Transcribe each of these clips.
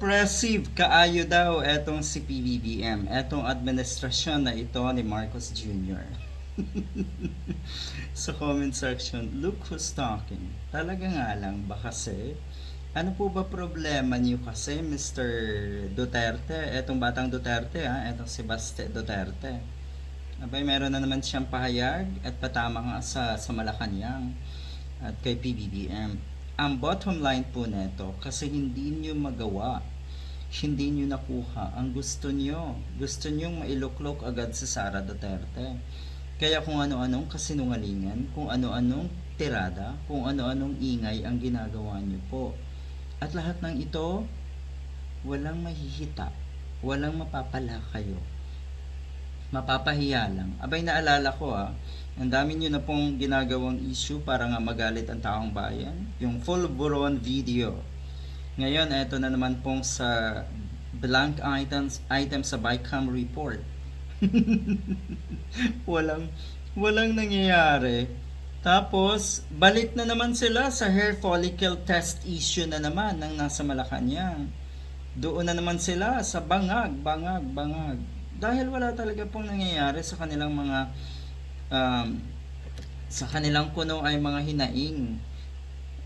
Oppressive kaayo daw etong si PBBM, etong administrasyon na ito ni Marcos Jr. sa comment section, look who's talking. Talaga nga lang ba kasi, ano po ba problema niyo kasi Mr. Duterte, etong batang Duterte ha, etong si Baste Duterte. Abay, meron na naman siyang pahayag at patama nga sa, sa Malacanang at kay PBBM. Ang bottom line po neto, kasi hindi nyo magawa, hindi nyo nakuha ang gusto nyo. Gusto nyo mailuklok agad si Sara Duterte. Kaya kung ano-anong kasinungalingan, kung ano-anong tirada, kung ano-anong ingay ang ginagawa nyo po. At lahat ng ito, walang mahihita, walang mapapala kayo mapapahiya lang. Abay naalala ko ah, ang dami nyo na pong ginagawang issue para nga magalit ang taong bayan. Yung full buron video. Ngayon, eto na naman pong sa blank items, item sa BICAM report. walang, walang nangyayari. Tapos, balik na naman sila sa hair follicle test issue na naman ng nasa Malacanang. Doon na naman sila sa bangag, bangag, bangag dahil wala talaga pong nangyayari sa kanilang mga um, sa kanilang kuno ay mga hinaing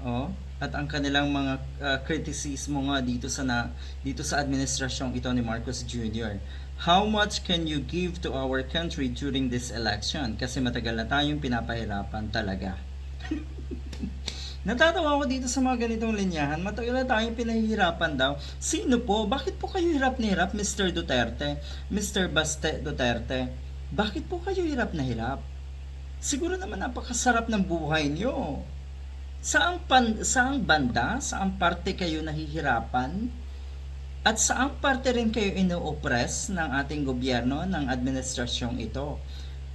oh at ang kanilang mga uh, kritisismo nga dito sa na, dito sa administrasyong ito ni Marcos Jr. How much can you give to our country during this election? Kasi matagal na tayong pinapahirapan talaga. Natatawa ako dito sa mga ganitong linyahan. Matagal na tayong pinahihirapan daw. Sino po? Bakit po kayo hirap na hirap, Mr. Duterte? Mr. Baste Duterte? Bakit po kayo hirap na hirap? Siguro naman napakasarap ng buhay nyo. Saang, pan, saang banda, saang parte kayo nahihirapan? At saang parte rin kayo ino-oppress ng ating gobyerno, ng administrasyong ito?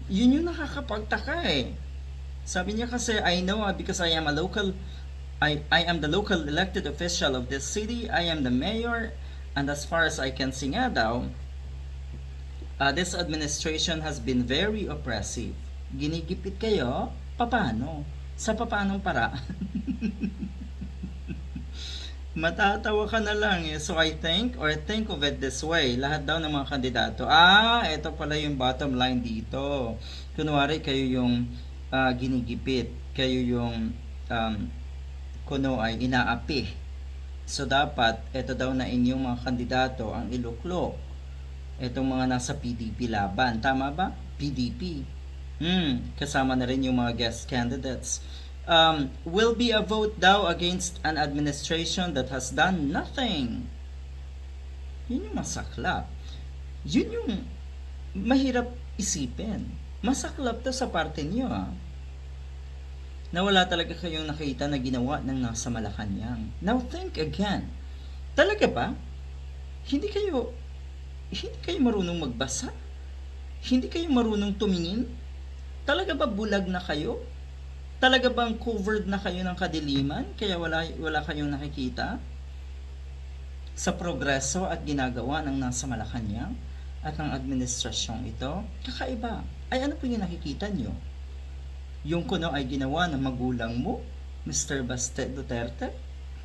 Yun yung nakakapagtaka eh. Sabi niya kasi, I know uh, because I am a local, I, I am the local elected official of this city, I am the mayor, and as far as I can see nga daw, uh, this administration has been very oppressive. Ginigipit kayo? Paano? Sa papanong para? Matatawa ka na lang eh. So I think or think of it this way. Lahat daw ng mga kandidato. Ah, ito pala yung bottom line dito. Kunwari kayo yung uh, ginigipit, kayo yung um, kuno ay inaapi. So dapat ito daw na inyong mga kandidato ang iluklok. Itong mga nasa PDP laban, tama ba? PDP. Hmm, kasama na rin yung mga guest candidates. Um, will be a vote daw against an administration that has done nothing. Yun yung masaklap. Yun yung mahirap isipin. Masaklap to sa parte niyo ah. Na wala talaga kayong nakita na ginawa ng nasa Malacanang. Now think again. Talaga ba? Hindi kayo hindi kayo marunong magbasa? Hindi kayo marunong tumingin? Talaga ba bulag na kayo? Talaga bang covered na kayo ng kadiliman kaya wala wala kayong nakikita? Sa progreso at ginagawa ng nasa Malacanang at ng administrasyong ito, kakaiba. Ay ano po yung nakikita nyo? Yung kuno ay ginawa ng magulang mo, Mr. Baste Duterte?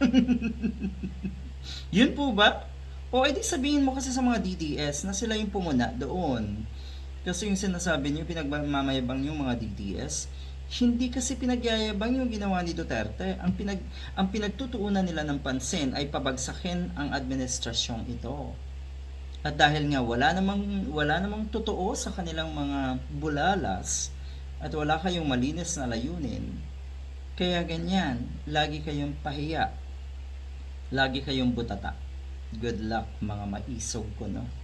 Yun po ba? O edi sabihin mo kasi sa mga DDS na sila yung pumuna doon. Kasi yung sinasabi niyo, pinagmamayabang yung mga DDS, hindi kasi pinagyayabang yung ginawa ni Duterte. Ang, pinag, ang pinagtutuunan nila ng pansin ay pabagsakin ang administrasyong ito. At dahil nga wala namang, wala namang totoo sa kanilang mga bulalas at wala kayong malinis na layunin, kaya ganyan, lagi kayong pahiya. Lagi kayong butata. Good luck mga maisog ko, no?